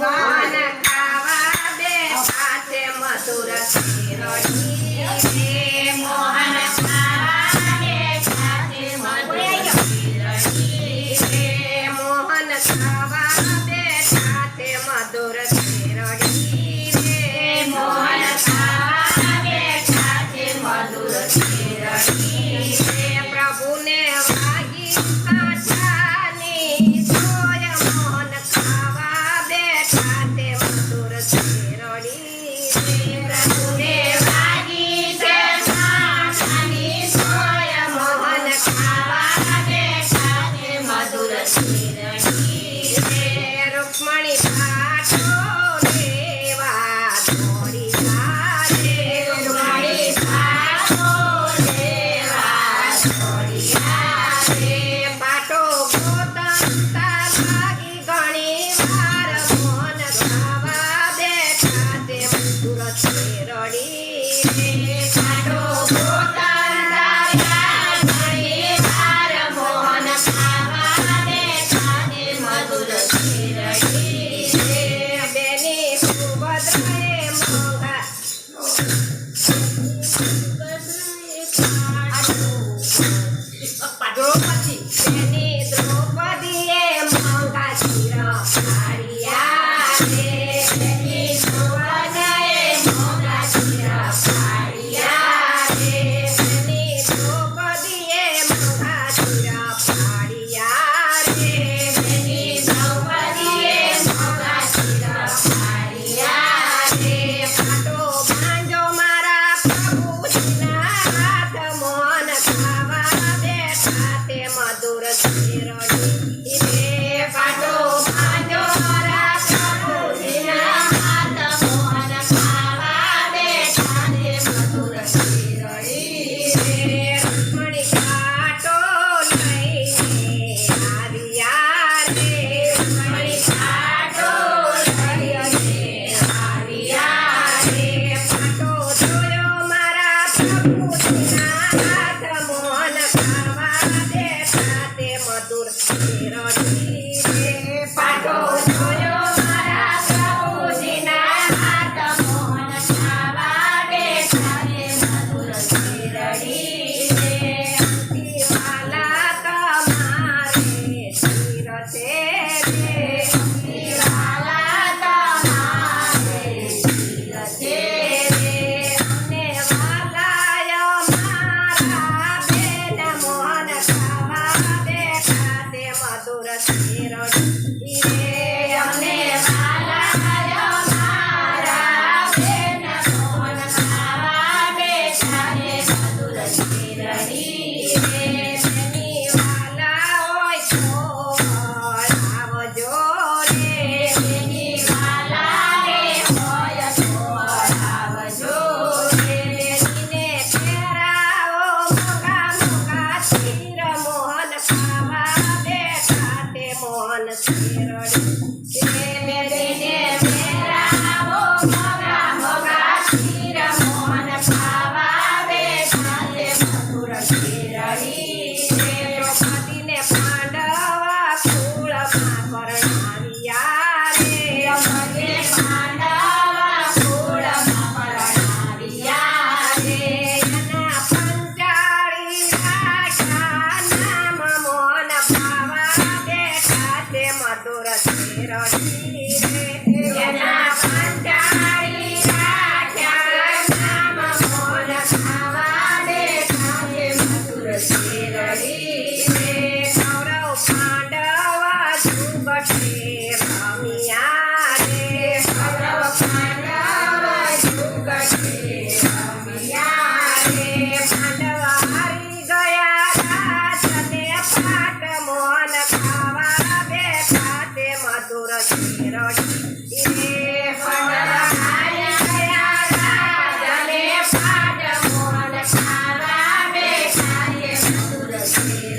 મોહન ખાવા બે સાથે મધુર મોહન ખાવા બે સાથે મધુર Yeah. adoras,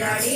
கொண்டாடி